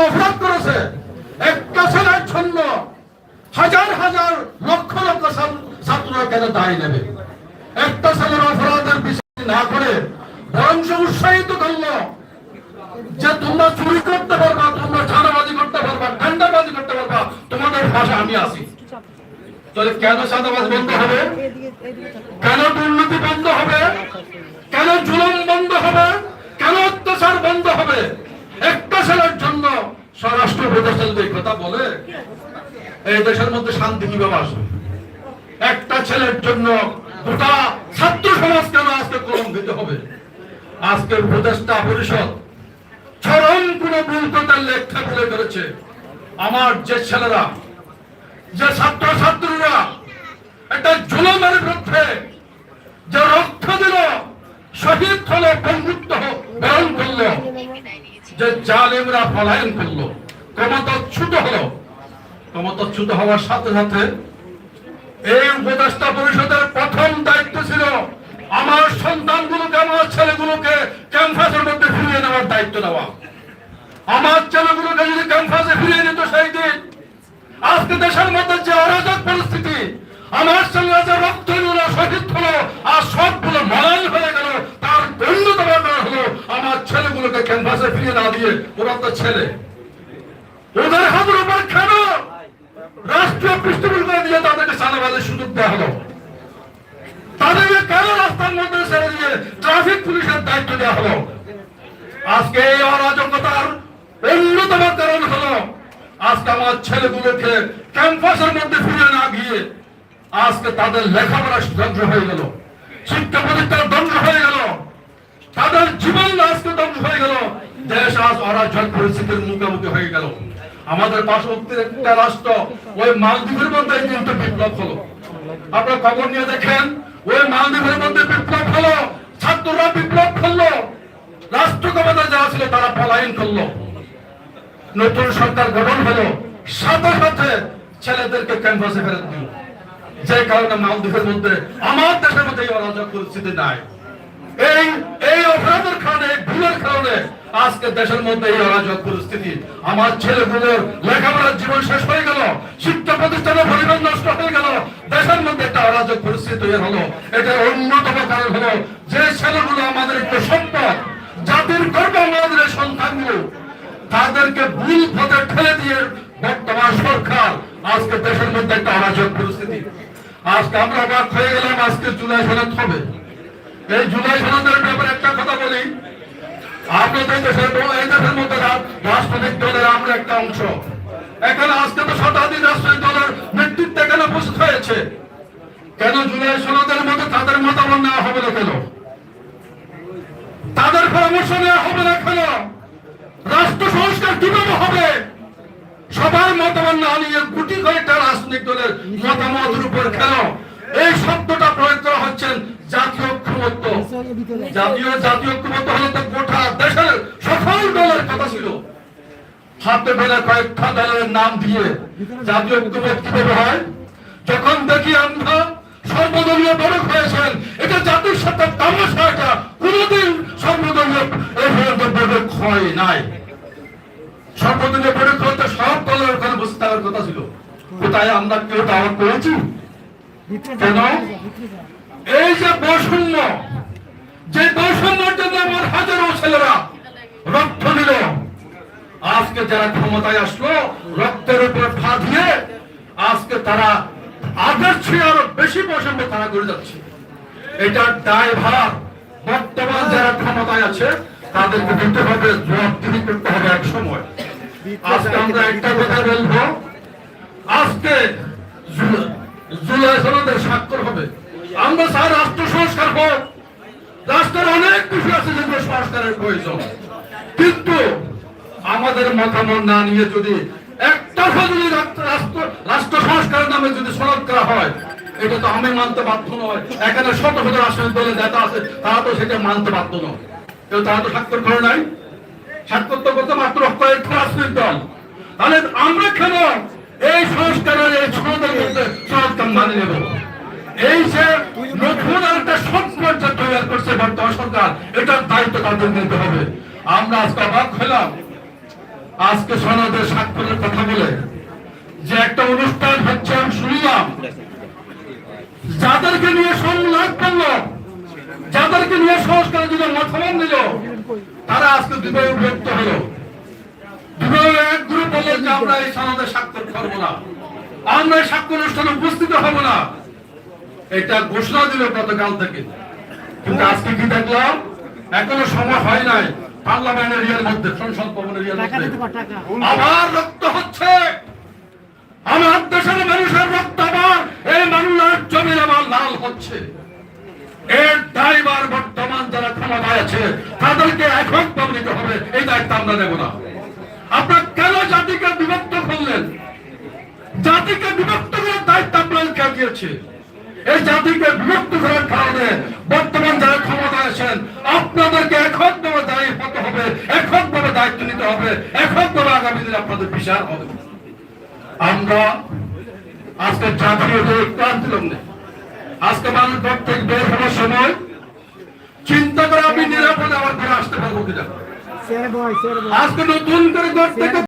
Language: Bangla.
অপরাধ করেছে। একটা ছেলের জন্য হাজার হাজার লক্ষ লক্ষ ছাত্র- ছাত্ররা কেন দায় নেবে? একটা ছেলের অপরাধের বিষয় না করে বরং উৎসাহিত করল যে তোমরা চুরি করতে পারবা, তোমরা চাঁদাবাজি করতে পারবা, ঠান্ডাবাজি করতে পারবা, তোমাদের ভাষা আমি আছি। তাহলে কেন চাঁদাবাজ বন্ধ হবে? কেন দুর্নীতি বন্ধ হবে কেন জুলুম বন্ধ হবে কেন অত্যাচার বন্ধ হবে একটা ছেলের জন্য স্বরাষ্ট্র উপদেষ্টা যদি এই কথা বলে, এই দেশের মধ্যে শান্তি কীভাবে আসবে? একটা ছেলের জন্য গোটা ছাত্র সমাজ কেন আজকে কলঙ্কিত হবে? আজকে উপদেষ্টা পরিষদ চরম কোন গুরুত্বতার লেখা তুলে করেছে আমার যে ছেলেরা, যে ছাত্র ছাত্রীরা একটা জুলুমের বিরুদ্ধে যে রক্ত দিল, শহীদ হলো, বন্ধুত্ব বরণ করল, যে জালেমরা পলায়ন করল। ক্ষমতাচ্যুত হলো। ক্ষমতাচ্যুত হওয়ার সাথে সাথে এই উপদেষ্টা পরিষদের প্রথম দায়িত্ব ছিল আমার সন্তানগুলোকে আমার ছেলেগুলোকে ক্যাম্পাসের মধ্যে ফিরিয়ে নেওয়ার দায়িত্ব নেওয়া। আমার ছেলেগুলোকে যদি ক্যাম্পাসে ফিরিয়ে নিত সেই দিন, আজকে দেশের মধ্যে যে অরাজক পরিস্থিতি, আমার সঙ্গে যে রক্ত হলো শহীদ হলো আর সবগুলো মলাল হয়ে গেল, তার অন্যতম হলো আমার ছেলেগুলোকে ক্যাম্পাসে ফিরিয়ে না দিয়ে ওরা তো ছেলে ওদের হাতের উপর কেন রাষ্ট্রীয় পৃষ্ঠপোষকতা দিয়ে চালাবাদের সুযোগ দেওয়া হলো। তাদেরকে কেন রাস্তার মধ্যে ছেড়ে দিয়ে ট্রাফিক পুলিশের দায়িত্ব দেওয়া হলো? আজকে এই অরাজকতার অন্যতম কারণ হলো, আজকে আমার ছেলেগুলোকে ক্যাম্পাসের মধ্যে ফিরে না গিয়ে আজকে তাদের লেখাপড়া ধ্বংস হয়ে গেল। শিক্ষা প্রতিষ্ঠান ধ্বংস হয়ে গেল। তাদের জীবন আজকে ধ্বংস হয়ে গেল। দেশ আজ অরাজক পরিস্থিতির মুখোমুখি হয়ে গেল। আমাদের পার্শ্ববর্তী একটা রাষ্ট্র, ওই মালদ্বীপের মধ্যে কিন্তু বিপ্লব হলো। আপনারা খবর নিয়ে দেখেন, ওই মালদ্বীপের মধ্যে বিপ্লব হলো, ছাত্ররা বিপ্লব করল, রাষ্ট্র ক্ষমতা যারা ছিল তারা পলায়ন করল। নতুন সরকার গঠন হলো, সাথে সাথে ছেলেদেরকে ক্যাম্পাসে ফেরত দিল। যে কারণে মালদ্বীপের মধ্যে, আমার দেশের মধ্যে এই অরাজক পরিস্থিতি নাই। এই এই অপরাধের কারণে ভুলের কারণে আজকে দেশের মধ্যে এই অরাজক পরিস্থিতি। আমার ছেলেগুলোর লেখাপড়ার জীবন শেষ হয়ে গেল, শিক্ষা প্রতিষ্ঠানের পরিমাণ নষ্ট হয়ে গেল, দেশের মধ্যে একটা অরাজক পরিস্থিতি তৈরি হলো। এটা অন্যতম কারণ হলো যে ছেলেগুলো আমাদের একটু সম্পদ, জাতির গর্ব আমাদের সন্তানগুলো, তাদেরকে ভুল পথে ঠেলে দিয়ে বর্তমান সরকার আজকে দেশের মধ্যে একটা অরাজক পরিস্থিতি। আজকে আমরা অবাক হয়ে গেলাম, আজকে জুলাই সনদ হবে। এই জুলাই সনদের ব্যাপারে একটা কথা বলি। আপনাদের দেশের এই দেশের মধ্যে রাজনৈতিক দলের আমরা একটা অংশ। এখানে আজকে তো শতাধিক রাজনৈতিক দলের নেতৃত্ব এখানে উপস্থিত হয়েছে। কেন জুলাই সনদের মধ্যে তাদের মতামত নেওয়া হবে না কেন? তাদের পরামর্শ নেওয়া হবে না কেন? রাষ্ট্র সংস্কার কীভাবে হবে? সবার মতামত না নিয়ে গুটি কয়েকটা রাজনৈতিক দলের মতামতের উপর কেন? এই শব্দটা প্রয়োগ করা হচ্ছে জাতীয় ঐক্যমত্য জাতীয় জাতীয় ঐক্যমত্য হলো তো গোটা দেশের সকল দলের কথা ছিল। হাতে বেলা কয়েকটা দলের নাম দিয়ে জাতীয় ঐক্যমত কীভাবে হয়? যখন দেখি আমরা সর্বদলীয় বড় হয়েছেন এটা জাতির সাথে তামাশা এটা কোনোদিন সর্বদলীয় এই বড় হয় নাই। সর্বদলীয় বড় হতে সব দলের ওখানে বসে থাকার কথা ছিল। কোথায় আমরা কেউ দাওয়াত করেছি কেন? এই যে বৈষম্য, যে বৈষম্যের জন্য আমার হাজারো ছেলেরা রক্ত দিল আজকে যারা ক্ষমতায় আসলো, রক্তের উপর ফা দিয়ে আজকে তারা আগের আরও বেশি বৈষম্য তারা করে যাচ্ছে। এটার দায় ভার বর্তমান যারা ক্ষমতায় আছে, তাদেরকে দিতে হবে জবাবদিহি করতে হবে এক সময়। আজকে আমরা একটা কথা বলব। আজকে জুলাই সনদের স্বাক্ষর হবে। আমরা স্যার রাষ্ট্র সংস্কার হোক রাষ্ট্রের অনেক বিষয় আছে যেগুলো সংস্কারের প্রয়োজন। কিন্তু আমাদের মতামত না নিয়ে যদি একটা যদি রাষ্ট্র রাষ্ট্র- সংস্কারের নামে যদি সনদ করা হয়, এটা তো আমি মানতে বাধ্য নয়। এখানে শত শত রাষ্ট্রীয় দলের নেতা আছে, তারা তো সেটা মানতে বাধ্য নয়। কেউ তারা তো স্বাক্ষর করে নাই? স্বাক্ষর তো করতে মাত্র কয়েকটা রাজনৈতিক দল। তাহলে আমরা কেন এই সংস্কারের এই সনদের মধ্যে সংস্কার মানে নেব? এই যে নতুন একটা যে তৈরি করছে বর্তমান সরকার, এটার দায়িত্ব তাদের নিতে হবে। আমরা আজকে অবাক হলাম। আজকে সনদের স্বাক্ষরের কথা বলে যে একটা অনুষ্ঠান হচ্ছে, আমি শুনলাম। যাদেরকে নিয়ে সংলাপ করল, যাদেরকে নিয়ে সংস্কারের জন্য মতামত নিল তারা আজকে দুবাই ব্যক্ত হলো। দুবাই এক গ্রুপ বলল যে আমরা এই সনদে স্বাক্ষর করব না। আমরা স্বাক্ষর অনুষ্ঠানে উপস্থিত হব না। এটা ঘোষণা দিল গতকাল থেকে। কিন্তু আজকে কি দেখলাম? এখনও সময় হয় নাই পার্লামেন্টের ইয়ের মধ্যে সংসদ ভবনের ইয়ের মধ্যে। আবার রক্ত হচ্ছে। আমার দেশের মানুষের রক্ত আবার এই বাংলার জমির আবার লাল হচ্ছে। এর ড্রাইভার বর্তমান যারা ক্ষমতায় আছে তাদেরকে এখন নিতে হবে এই দায়িত্ব আমরা নেব না। আপনার কেন জাতিকে বিভক্ত করলেন? জাতিকে বিভক্ত করার দায়িত্ব আপনাদেরকে দিয়েছে? এই জাতিকে বিভক্ত করার কারণে বর্তমান যারা ক্ষমতায় আছেন আপনাদেরকে এককভাবে দায়ী হতে হবে এককভাবে দায়িত্ব নিতে হবে এককভাবে আগামী দিনে আপনাদের বিচার হবে। আমরা আজকে জাতীয় যে লগ্নে আজকে মানুষ প্রত্যেক বের হওয়ার সময় চিন্তা করে আমি নিরাপদে আমার ঘরে আসতে পারব কিনা। আজকে নতুন করে ঘর থেকে